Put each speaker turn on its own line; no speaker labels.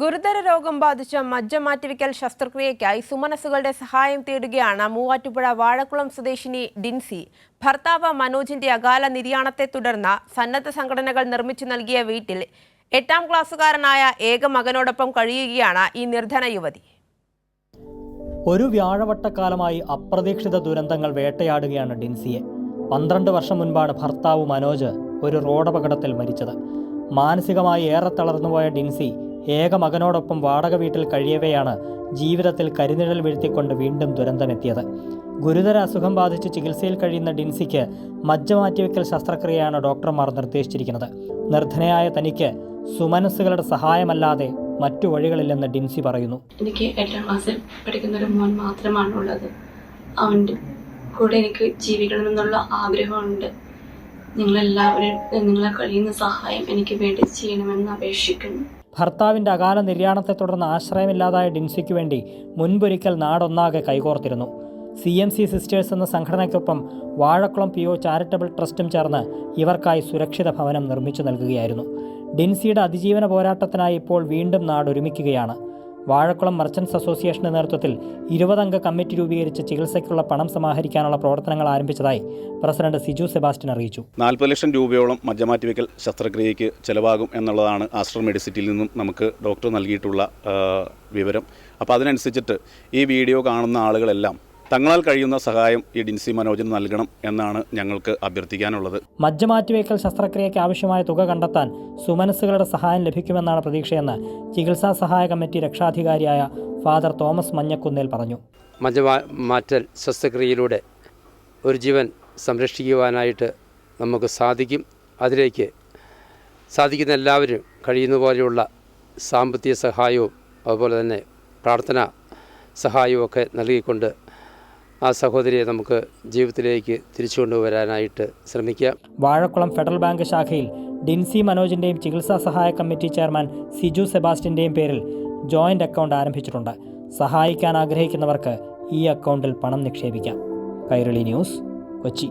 ഗുരുതര രോഗം ബാധിച്ച മജ്ജ മാറ്റിവെക്കൽ ശസ്ത്രക്രിയയ്ക്കായി സുമനസുകളുടെ സഹായം തേടുകയാണ് മൂവാറ്റുപുഴ വാഴക്കുളം സ്വദേശിനി ഡിൻസി. ഭർത്താവ് മനോജിന്റെ അകാല നിര്യാണത്തെ തുടർന്ന് സന്നദ്ധ സംഘടനകൾ നിർമ്മിച്ചു നൽകിയ വീട്ടിൽ എട്ടാം ക്ലാസ്സുകാരനായ ഏക മകനോടൊപ്പം കഴിയുകയാണ് ഈ നിർധന യുവതി.
ഒരു വ്യാഴവട്ടക്കാലമായി അപ്രതീക്ഷിത ദുരന്തങ്ങൾ വേട്ടയാടുകയാണ് ഡിൻസിയെ. പന്ത്രണ്ട് വർഷം മുൻപാണ് ഭർത്താവ് മനോജ് ഒരു റോഡപകടത്തിൽ മരിച്ചത്. മാനസികമായി ഏറെ തളർന്നുപോയ ഡിൻസി ഏക മകനോടൊപ്പം വാടക വീട്ടിൽ കഴിയവെയാണ് ജീവിതത്തിൽ കരിനിഴൽ വീഴ്ത്തിക്കൊണ്ട് വീണ്ടും ദുരന്തമെത്തിയത്. ഗുരുതര അസുഖം ബാധിച്ച് ചികിത്സയിൽ കഴിയുന്ന ഡിൻസിക്ക് മജ്ജ മാറ്റിവെക്കൽ ശസ്ത്രക്രിയയാണ് ഡോക്ടർമാർ നിർദ്ദേശിച്ചിരിക്കുന്നത്. നിർധനയായ തനിക്ക് സുമനസ്സുകളുടെ സഹായമല്ലാതെ മറ്റു വഴികളില്ലെന്ന് ഡിൻസി പറയുന്നു.
എനിക്ക് എട്ടാം ക്ലാസ്സിൽ പഠിക്കുന്ന ഒരു മോൻ മാത്രമാണ് ഉള്ളത്. അവന്റെ കൂടെ എനിക്ക് ജീവിക്കണമെന്നുള്ള ആഗ്രഹമുണ്ട്. നിങ്ങളെല്ലാവരും നിങ്ങളെ കഴിയുന്ന സഹായം എനിക്ക് വേണ്ടി ചെയ്യണമെന്ന് അപേക്ഷിക്കുന്നു.
ഭർത്താവിന്റെ അകാല നിര്യാണത്തെ തുടർന്ന് ആശ്രയമില്ലാതായ ഡിൻസിക്ക് വേണ്ടി മുൻപൊരിക്കൽ നാടൊന്നാകെ കൈകോർത്തിരുന്നു. സി എം സി സിസ്റ്റേഴ്സ് എന്ന സംഘടനയ്ക്കൊപ്പം വാഴക്കുളം പി ഒ ചാരിറ്റബിൾ ട്രസ്റ്റും ചേർന്ന് ഇവർക്കായി സുരക്ഷിത ഭവനം നിർമ്മിച്ചു നൽകുകയായിരുന്നു. ഡിൻസിയുടെ അതിജീവന പോരാട്ടത്തിനായി ഇപ്പോൾ വീണ്ടും നാടൊരുമിക്കുകയാണ്. വാഴക്കുളം മർച്ചൻസ് അസോസിയേഷന്റെ നേതൃത്വത്തിൽ ഇരുപതംഗ കമ്മിറ്റി രൂപീകരിച്ച് ചികിത്സയ്ക്കുള്ള പണം സമാഹരിക്കാനുള്ള പ്രവർത്തനങ്ങൾ ആരംഭിച്ചതായി പ്രസിഡന്റ് സിജു സെബാസ്റ്റ്യൻ അറിയിച്ചു.
നാൽപ്പത് ലക്ഷം രൂപയോളം മജ്ജമാറ്റിവെക്കൽ ശസ്ത്രക്രിയയ്ക്ക് ചിലവാകും എന്നുള്ളതാണ് ആസ്റ്റർ മെഡിസിറ്റിയിൽ നിന്നും നമുക്ക് ഡോക്ടർ നൽകിയിട്ടുള്ള വിവരം. അപ്പോൾ അതിനനുസരിച്ചിട്ട് ഈ വീഡിയോ കാണുന്ന ആളുകളെല്ലാം തങ്ങളാൽ കഴിയുന്ന സഹായം ഈ ഡിൻസി മനോജിന് നൽകണം എന്നാണ് ഞങ്ങൾക്ക് അഭ്യർത്ഥിക്കാനുള്ളത്.
മജ്ജ മാറ്റിവെക്കൽ ശസ്ത്രക്രിയയ്ക്ക് ആവശ്യമായ തുക കണ്ടെത്താൻ സുമനസ്സുകളുടെ സഹായം ലഭിക്കുമെന്നാണ് പ്രതീക്ഷയെന്ന് ചികിത്സാ സഹായ കമ്മിറ്റി രക്ഷാധികാരിയായ ഫാദർ തോമസ് മഞ്ഞക്കുന്നേൽ പറഞ്ഞു.
മജ്ജ മാറ്റൽ ശസ്ത്രക്രിയയിലൂടെ ഒരു ജീവൻ സംരക്ഷിക്കുവാനായിട്ട് നമുക്ക് സാധിക്കും. അതിലേക്ക് സാധിക്കുന്ന എല്ലാവരും കഴിയുന്ന പോലെയുള്ള സാമ്പത്തിക സഹായവും അതുപോലെ തന്നെ പ്രാർത്ഥന സഹായവും ഒക്കെ നൽകിക്കൊണ്ട് ആ സഹോദരിയെ നമുക്ക് ജീവിതത്തിലേക്ക് തിരിച്ചു കൊണ്ടുവരാനായിട്ട് ശ്രമിക്കുക
വാഴക്കുളം ഫെഡറൽ ബാങ്ക് ശാഖയിൽ ഡിൻസി മനോജിന്റെയും ചികിത്സാ സഹായ കമ്മിറ്റി ചെയർമാൻ സിജു സെബാസ്റ്റിന്റെയും പേരിൽ ജോയിന്റ് അക്കൗണ്ട് ആരംഭിച്ചിട്ടുണ്ട്. സഹായിക്കാൻ ആഗ്രഹിക്കുന്നവർക്ക് ഈ അക്കൗണ്ടിൽ പണം നിക്ഷേപിക്കാം. കൈരളി ന്യൂസ് കൊച്ചി.